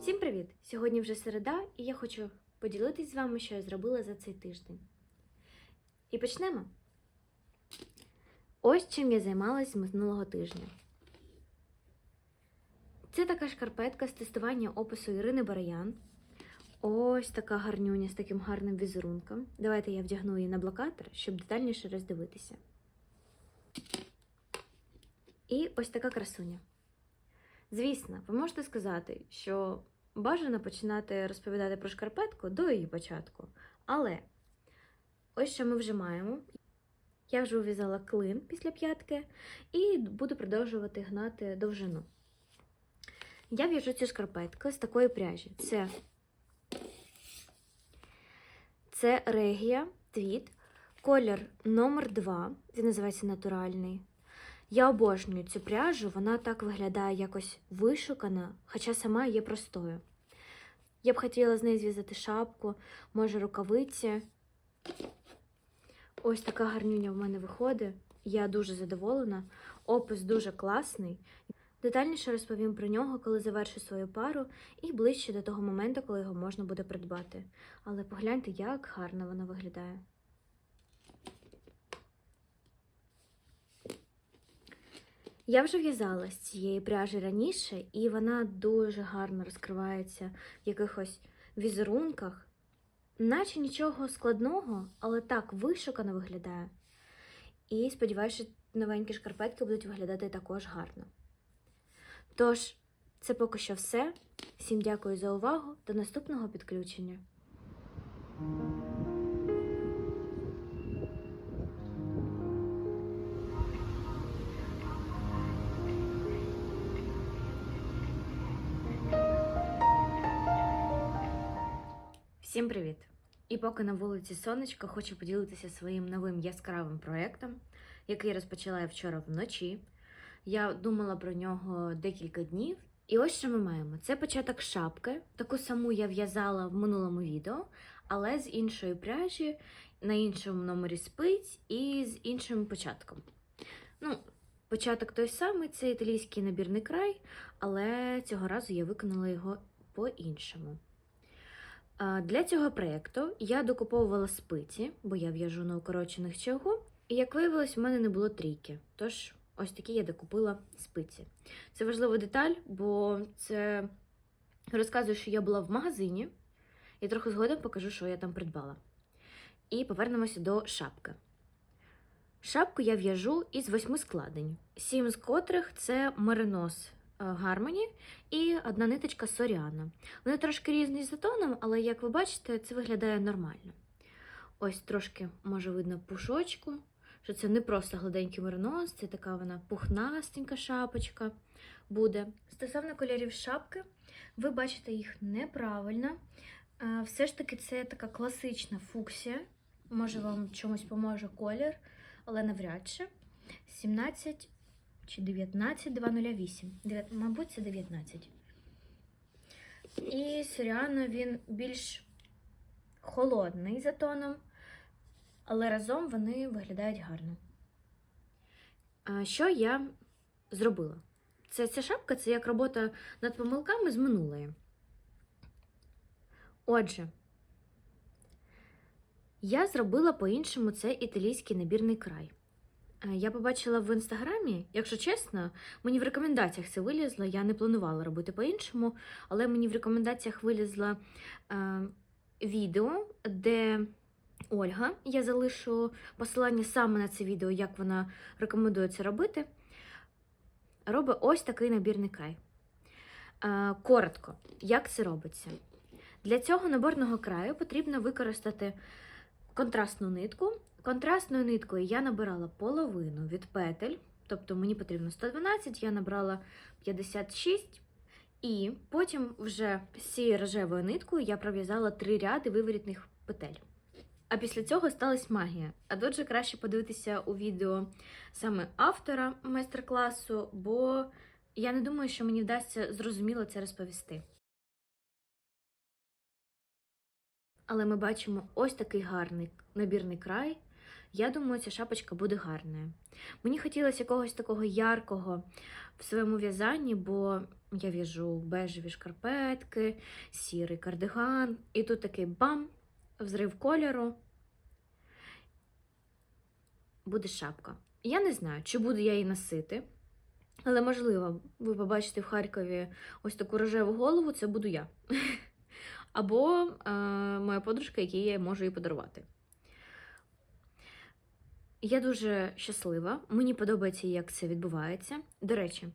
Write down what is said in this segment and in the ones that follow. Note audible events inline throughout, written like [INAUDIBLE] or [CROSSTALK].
Всім привіт! Сьогодні вже середа, і я хочу поділитись з вами, що я зробила за цей тиждень. І почнемо. Ось чим я займалась минулого тижня. Це така шкарпетка з тестування опису Ірини Бараян. Ось така гарнюня з таким гарним візерунком. Давайте я вдягну її на блокатор, щоб детальніше роздивитися. І ось така красуня. Звісно, ви можете сказати, що бажано починати розповідати про шкарпетку до її початку. Але ось що ми вже маємо. Я вже ув'язала клин після п'ятки і буду продовжувати гнати довжину. Я в'яжу цю шкарпетку з такої пряжі. Це, Це регія твіт, колір номер 2 він називається натуральний. Я обожнюю цю пряжу, вона так виглядає якось вишукана, хоча сама є простою. Я б хотіла з неї зв'язати шапку, може рукавиці. Ось така гарнюня в мене виходить. Я дуже задоволена. Опис дуже класний. Детальніше розповім про нього, коли завершу свою пару, і ближче до того моменту, коли його можна буде придбати. Але погляньте, як гарно воно виглядає. Я вже в'язала з цієї пряжі раніше, і вона дуже гарно розкривається в якихось візерунках, наче нічого складного, але так вишукано виглядає. І сподіваюся, що новенькі шкарпетки будуть виглядати також гарно. Тож, це поки що все. Всім дякую за увагу. До наступного підключення. Всім привіт! І поки на вулиці сонечко, хочу поділитися своїм новим яскравим проєктом, який розпочала я вчора вночі. Я думала про нього декілька днів. І ось що ми маємо: це початок шапки. Таку саму я в'язала в минулому відео, але з іншої пряжі, на іншому номері спиць і з іншим початком. Ну, початок той самий, це італійський набірний край, але цього разу я виконала його по-іншому. Для цього проєкту я докуповувала спиці, бо я в'яжу на укорочених чергу. І як виявилось, в мене не було трійки. Тож ось такі я докупила спиці. Це важлива деталь, бо це розказує, що я була в магазині, і трохи згодом покажу, що я там придбала. І повернемося до шапки. Шапку я в'яжу із восьми складень, сім з котрих це меринос Гармоні і одна ниточка Соріана. Вони трошки різні за тоном, але, як ви бачите, це виглядає нормально. Ось трошки, може, видно пушочку, що це не просто гладенький меринос, це така вона пухнастенька шапочка буде. Стосовно кольорів шапки, ви бачите їх неправильно. Все ж таки, це така класична фуксія. Може, вам чомусь поможе колір, але навряд чи. 17 чи 19 208. Дев'ят- Мабуть, це 19. І Соріано він більш холодний за тоном, але разом вони виглядають гарно. А що я зробила? Це, ця шапка це як робота над помилками з минулої. Отже, я зробила по-іншому цей італійський набірний край. Е, Я побачила в інстаграмі, якщо чесно, мені в рекомендаціях це вилізло. Я не планувала робити по-іншому, але мені в рекомендаціях вилізло е, відео, де Ольга, я залишу посилання саме на це відео, як вона рекомендує це робити. Робить ось такий набірний край. Е, коротко, як це робиться? Для цього наборного краю потрібно використати контрастну нитку. Контрастною ниткою я набирала половину від петель, тобто мені потрібно 112, я набрала 56, і потім вже з цією рожевою ниткою я пров'язала три ряди виворітних петель. А після цього сталася магія. А тут же краще подивитися у відео саме автора майстер-класу, бо я не думаю, що мені вдасться зрозуміло це розповісти. Але ми бачимо ось такий гарний набірний край. Я думаю, ця шапочка буде гарною. Мені хотілося якогось такого яркого в своєму в'язанні, бо я в'яжу бежеві шкарпетки, сірий кардиган, і тут такий бам, взрив кольору. Буде шапка. Я не знаю, чи буду я її носити, але можливо, ви побачите в Харкові ось таку рожеву голову, це буду я. [LAUGHS] Або е, моя подружка, якій я можу її подарувати. Я дуже щаслива, мені подобається, як це відбувається. До речі,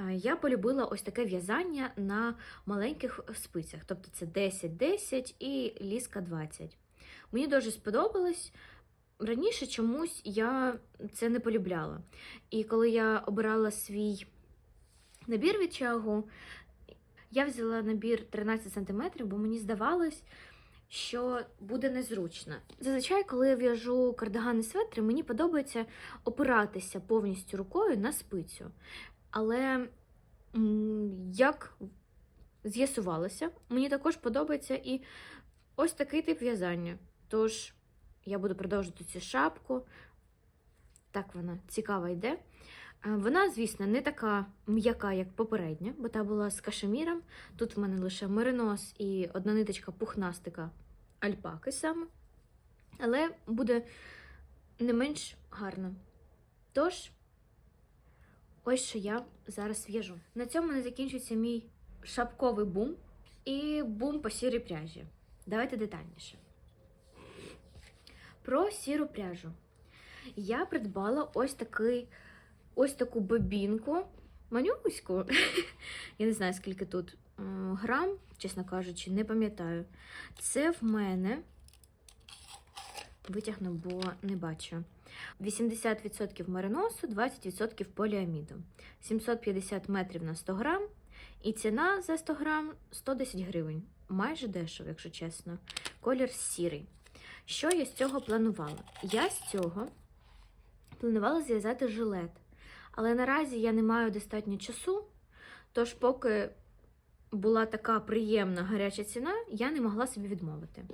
е, я полюбила ось таке в'язання на маленьких спицях, тобто це 10-10 і ліска 20. Мені дуже сподобалось. Раніше чомусь я це не полюбляла. І коли я обирала свій набір від чагу, я взяла набір 13 см, бо мені здавалось, що буде незручно. Зазвичай, коли я в'яжу кардигани светри, мені подобається опиратися повністю рукою на спицю. Але як з'ясувалося, мені також подобається і ось такий тип в'язання. Тож я буду продовжувати цю шапку. Так вона цікава йде. Е, Вона, звісно, не така м'яка, як попередня, бо та була з кашеміром. Тут в мене лише меринос і одна ниточка пухнастика альпаки саме. Але буде не менш гарно. Тож, ось що я зараз в'яжу. На цьому не закінчується мій шапковий бум і бум по сірій пряжі. Давайте детальніше. Про сіру пряжу. Я придбала ось такий ось таку бобінку, манюську. [LAUGHS] Я не знаю, скільки тут грам, чесно кажучи, не пам'ятаю. Це в мене витягну, бо не бачу. 80% мариносу, 20% поліаміду. 750 метрів на 100 грам. І ціна за 100 грам 110 гривень. Майже дешево, якщо чесно. Колір сірий. Що я з цього планувала? Я з цього планувала зв'язати жилет. Але наразі я не маю достатньо часу, тож, поки була така приємна гаряча ціна, я не могла собі відмовити.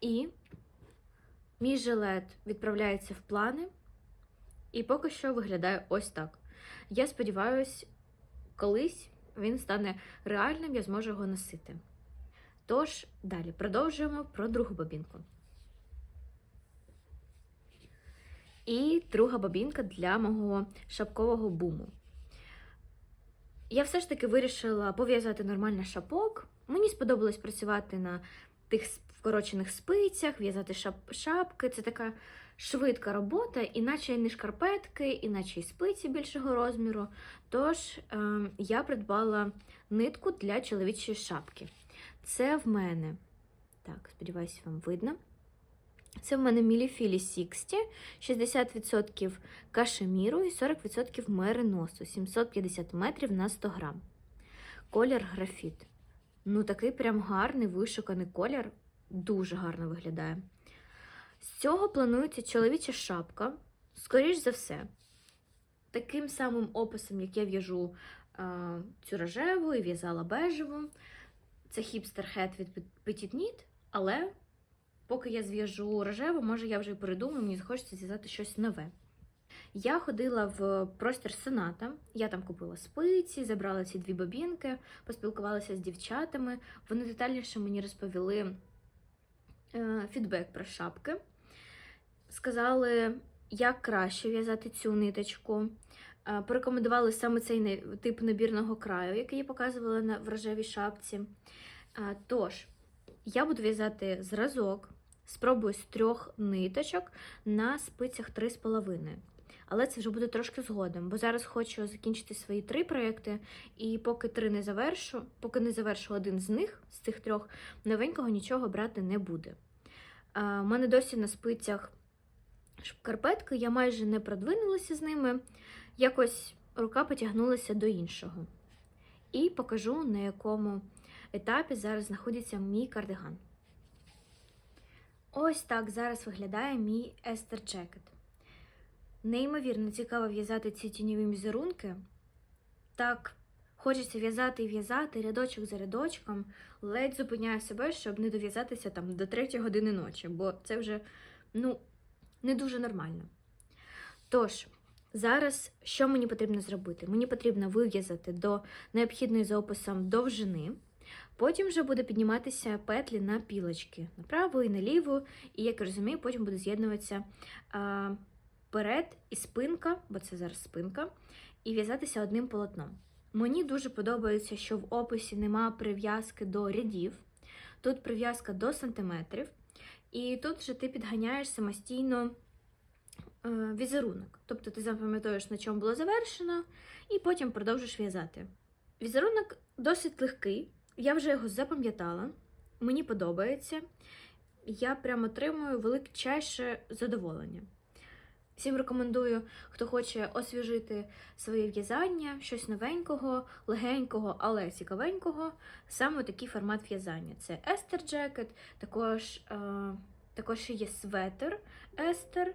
І мій жилет відправляється в плани, і поки що виглядає ось так. Я сподіваюся, колись він стане реальним, я зможу його носити. Тож, далі продовжуємо про другу бобінку. І друга бобінка для мого шапкового буму. Я все ж таки вирішила пов'язати нормально шапок. Мені сподобалось працювати на тих вкорочених спицях, в'язати шап шапки. Це така швидка робота, іначе не шкарпетки, іначе і спиці більшого розміру. Тож е, я придбала нитку для чоловічої шапки. Це в мене, так, сподіваюся, вам видно. Це в мене Міліфілі 60, 60% кашеміру і 40% мериносу, 750 метрів на 100 грам. Колір графіт. Ну, такий прям гарний вишуканий колір, дуже гарно виглядає. З цього планується чоловіча шапка, скоріш за все, таким самим описом, як я в'яжу цю рожеву і в'язала бежеву. Це хіпстер хет від Petit Knit, але поки я зв'яжу рожеву, може я вже передумаю, мені захочеться зв'язати щось нове. Я ходила в простір Соната, я там купила спиці, забрала ці дві бобінки, поспілкувалася з дівчатами. Вони детальніше мені розповіли е, фідбек про шапки. Сказали, як краще в'язати цю ниточку. Е, порекомендували саме цей тип набірного краю, який я показувала на рожевій шапці. Е, Тож, я буду в'язати зразок, спробую з трьох ниточок на спицях 3,5. Але це вже буде трошки згодом, бо зараз хочу закінчити свої три проекти, і поки три не завершу, поки не завершу один з них, з цих трьох, новенького нічого брати не буде. У мене досі на спицях шкарпетки, я майже не продвинулася з ними. Якось рука потягнулася до іншого. І покажу, на якому етапі зараз знаходиться мій кардиган. Ось так зараз виглядає мій естер джекет. Неймовірно цікаво в'язати ці тіньові візерунки. Так, хочеться в'язати і в'язати рядочок за рядочком, ледь зупиняю себе, щоб не дов'язатися там до 3 години ночі, бо це вже, ну, не дуже нормально. Тож, зараз що мені потрібно зробити? Мені потрібно вив'язати до необхідної за описом довжини. Потім вже буде підніматися петлі на пілочки на праву і на ліву, і, як я розумію, потім буде з'єднуватися перед і спинка, бо це зараз спинка, і в'язатися одним полотном. Мені дуже подобається, що в описі нема прив'язки до рядів, тут прив'язка до сантиметрів, і тут вже ти підганяєш самостійно е, візерунок. Тобто ти запам'ятаєш, на чому було завершено, і потім продовжиш в'язати. Візерунок досить легкий, я вже його запам'ятала, мені подобається. Я прямо отримую величайше задоволення. Всім рекомендую, хто хоче освіжити своє в'язання, щось новенького, легенького, але цікавенького. Саме такий формат в'язання. Це естер джекет, також, е, також є светр естер,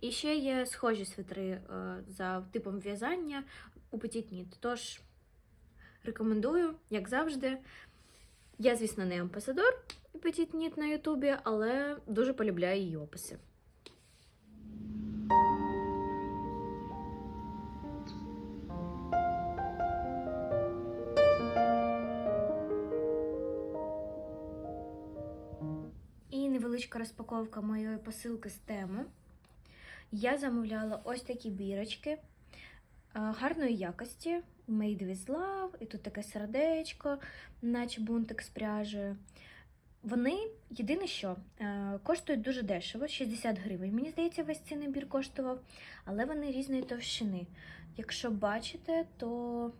і ще є схожі свитри е, за типом в'язання у Petit Knit. Тож рекомендую, як завжди. Я, звісно, не амбасадор Petit Knit на Ютубі, але дуже полюбляю її описи. І невеличка розпаковка моєї посилки з тему. Я замовляла ось такі бірочки гарної якості. Made with Love, і тут таке сердечко, наче бунтик з пряжею. Вони, єдине що, е, коштують дуже дешево, 60 гривень. Мені здається, весь цей набір коштував, але вони різної товщини. Якщо бачите, то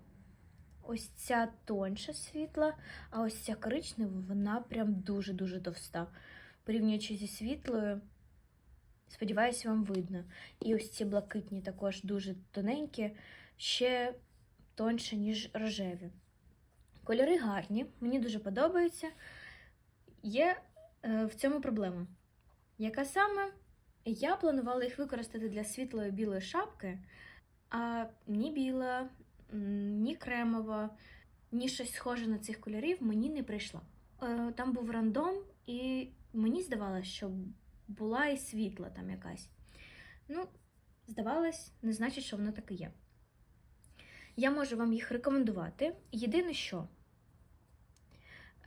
ось ця тонша світла, а ось ця коричнева, вона прям дуже-дуже товста. Порівнюючи зі світлою, сподіваюся, вам видно. І ось ці блакитні також дуже тоненькі, ще тонше, ніж рожеві. Кольори гарні, мені дуже подобаються. Є е, в цьому проблема. Яка саме? Я планувала їх використати для світлої білої шапки, а ні біла, ні кремова, ні щось схоже на цих кольорів мені не прийшла. Е, Там був рандом, і мені здавалося, що була і світла там якась. Ну, здавалось, не значить, що воно так і є. Я можу вам їх рекомендувати. Єдине, що,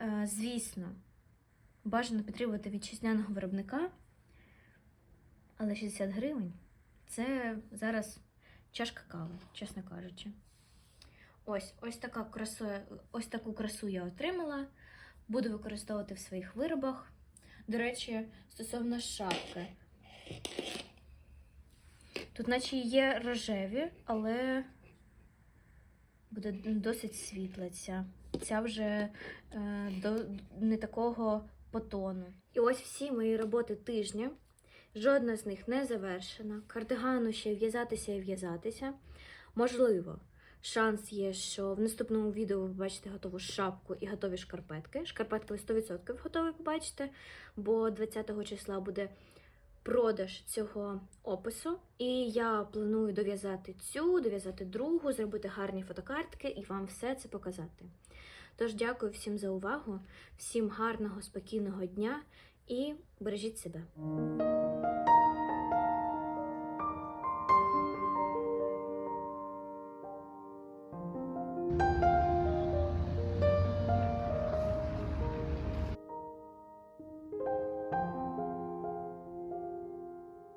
е, звісно, бажано підтримувати вітчизняного виробника, але 60 гривень це зараз чашка кави, чесно кажучи. Ось, ось, така красу, ось таку красу я отримала. Буду використовувати в своїх виробах. До речі, стосовно шапки. Тут, наче є рожеві, але буде досить світла ця. Ця вже е, до, не такого по тону. І ось всі мої роботи тижня. Жодна з них не завершена. Кардигану ще в'язатися і в'язатися. Можливо, шанс є, що в наступному відео ви побачите готову шапку і готові шкарпетки. Шкарпетки ви 100% готові побачите, бо 20 числа буде продаж цього опису. І я планую дов'язати цю, дов'язати другу, зробити гарні фотокартки і вам все це показати. Тож дякую всім за увагу, всім гарного, спокійного дня і бережіть себе.